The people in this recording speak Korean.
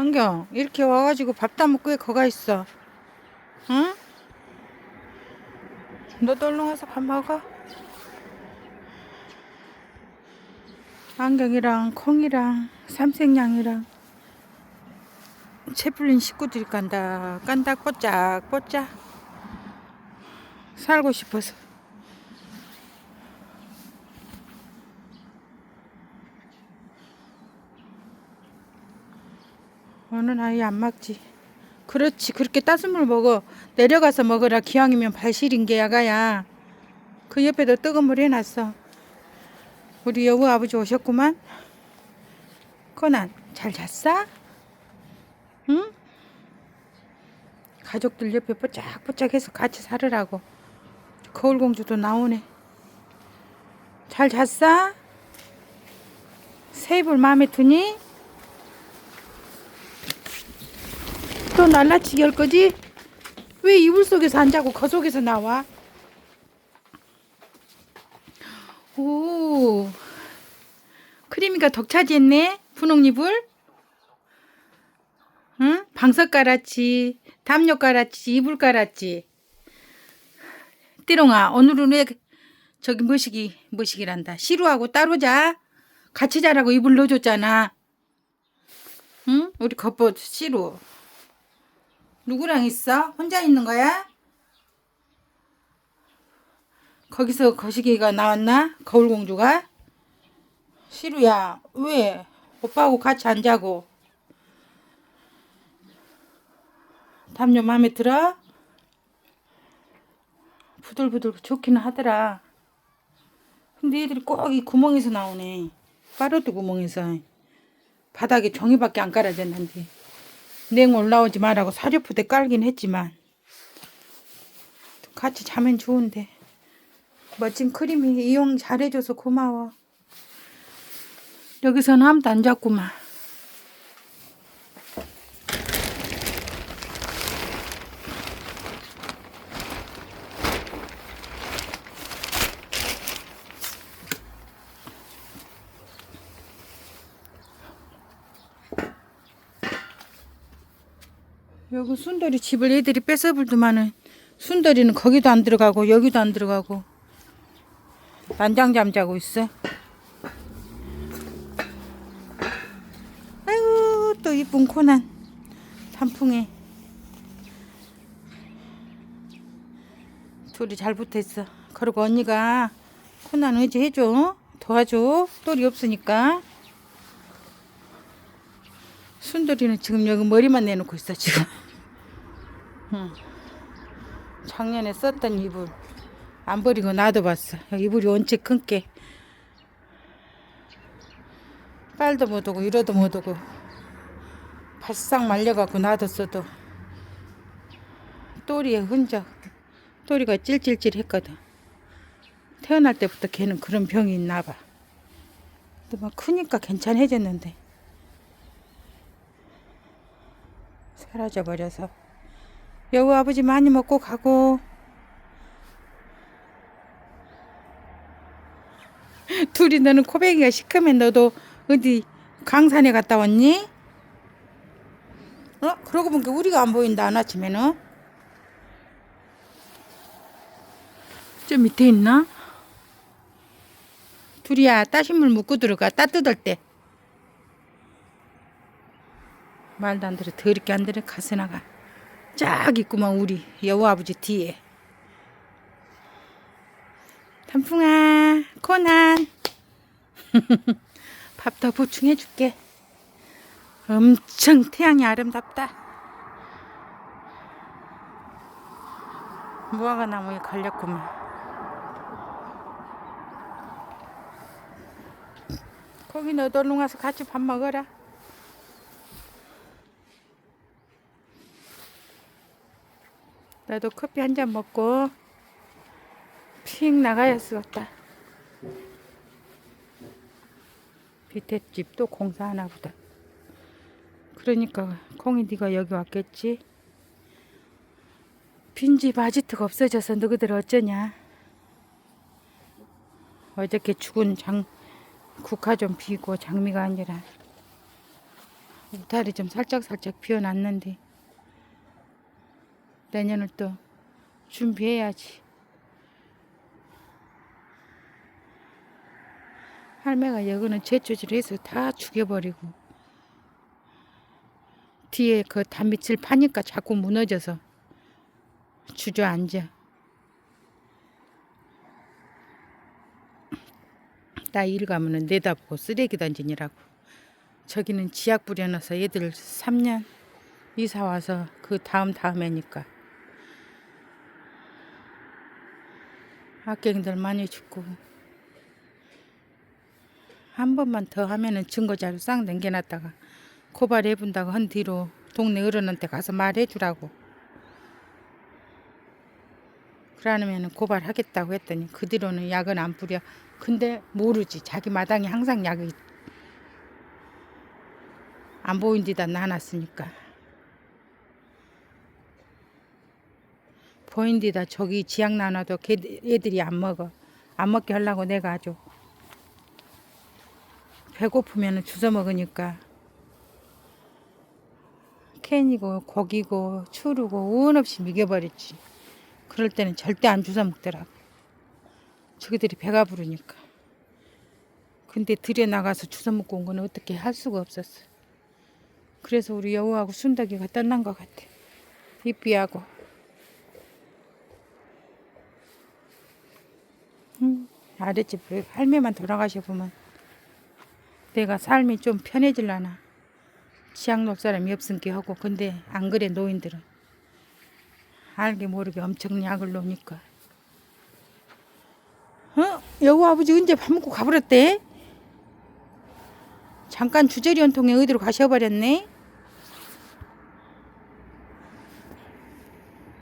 안경 이렇게 와가지고 안 먹고 왜 거가 있어? 응? 너도 얼른 와서 밥 먹어. 안경이랑 콩이랑 삼색냥이랑 채플린 식구들이 간다 깐다 뽀짝 뽀짝 살고 싶어서 어느 나이 안 막지. 그렇지. 그렇게 따뜻물 먹어. 내려가서 먹어라. 기왕이면 발시린 게 야가야. 그 옆에도 뜨거운 물 해놨어. 우리 여우 아버지 오셨구만. 코난 잘 잤어? 응? 가족들 옆에 뽀짝뽀짝해서 같이 살으라고. 거울공주도 나오네. 잘 잤어? 새 이불 마음에 드니? 또 날라치기 할 거지? 왜 이불 속에서 안 자고 거 속에서 나와? 오, 크리미가 덕차지했네. 분홍 이불. 응? 방석 깔았지. 담요 깔았지. 이불 깔았지. 띠롱아, 오늘은 왜 저기 머시기 머시기란다. 시루하고 따로 자. 같이 자라고 이불 넣어줬잖아. 응? 우리 겉보 시루. 누구랑 있어? 혼자 있는 거야? 거기서 거시기가 나왔나? 거울공주가? 시루야, 왜? 오빠하고 같이 안 자고. 담요 마음에 들어? 부들부들 좋기는 하더라. 근데 애들이 꼭 이 구멍에서 나오네. 빠르트 구멍에서. 바닥에 종이밖에 안 깔아졌는데. 냉 올라오지 말라고 사료부대 깔긴 했지만. 같이 자면 좋은데. 멋진 크림이 이용 잘해줘서 고마워. 여기서는 아무도 안 잡구만. 여기 순돌이 집을 애들이 뺏어불더만은 순돌이는 거기도 안 들어가고 여기도 안 들어가고 난장 잠 자고 있어. 아이고 또 이쁜 코난 단풍에. 둘이 잘 붙어있어. 그리고 언니가 코난 의지 해줘. 도와줘. 똘이 없으니까 순돌이는 지금 여기 머리만 내놓고 있어 지금. 응. 작년에 썼던 이불 안 버리고 놔둬봤어. 이불이 원체 큰게 빨도 못 오고 이러도 못 오고 바싹 말려갖고 놔뒀어도 또리의 흔적 또리가 찔찔찔 했거든. 태어날 때부터 걔는 그런 병이 있나 봐. 근데 막 크니까 괜찮아졌는데 사라져 버려서 여우 아버지 많이 먹고 가고 둘이 너는 코백이가 시커면 너도 어디 강산에 갔다 왔니? 어? 그러고 보니까 우리가 안 보인다 안 아침에는 저 밑에 있나? 둘이야 따신물 묻고 들어가 따뜻할 때 말도 안 들어. 더럽게 안 들어. 가스나가. 쫙 있구만 우리. 여우 아버지 뒤에. 단풍아 코난. 밥 더 보충해 줄게. 엄청 태양이 아름답다. 무화과 나무에 걸렸구만. 거기 얼른 와서 같이 밥 먹어라 나도 커피 한 잔 먹고 픽 나가야 쓰겠다. 밑에 집도 공사하나 보다. 그러니까 콩이 네가 여기 왔겠지. 빈집 아지트가 없어져서 너희들 어쩌냐. 어저께 죽은 장 국화 좀 비고 장미가 아니라 울타리 좀 살짝 살짝 비워놨는데 내년을 또 준비해야지. 할매가 여기는 제초질 해서 다 죽여버리고 뒤에 그 단빛을 파니까 자꾸 무너져서 주저앉아. 나 일 가면은 내다보고 쓰레기 던지니라고. 저기는 지약 부려놔서 애들 3년 이사 와서 그 다음 다음에니까. 학생들 많이 죽고 한 번만 더 하면은 증거자료 싹 남겨놨다가 고발해 본다고 한 뒤로 동네 어른한테 가서 말해 주라고. 그러면은 고발하겠다고 했더니 그 뒤로는 약은 안 뿌려. 근데 모르지. 자기 마당에 항상 약이 안 보인 데다 놔놨으니까. 보인 데다 저기 지약 나눠도 걔 애들이 안 먹어. 안 먹게 하려고 내가 아주 배고프면 주워 먹으니까 캔이고 고기고 추르고 운 없이 먹여버렸지. 그럴 때는 절대 안 주워 먹더라고. 저기들이 배가 부르니까. 근데 들여 나가서 주워 먹고 온 거는 어떻게 할 수가 없었어. 그래서 우리 여우하고 순덕이가 떠난 것 같아. 이삐하고. 음, 아랫집 할매만 돌아가셔 보면 내가 삶이 좀 편해질라나. 놓을 사람이 없으니까 하고 근데 안 그래 노인들은 알게 모르게 엄청 약을 놓으니까 어? 여우 아버지 언제 밥 먹고 가버렸대? 잠깐 주저리 한 통에 어디로 가셔버렸네?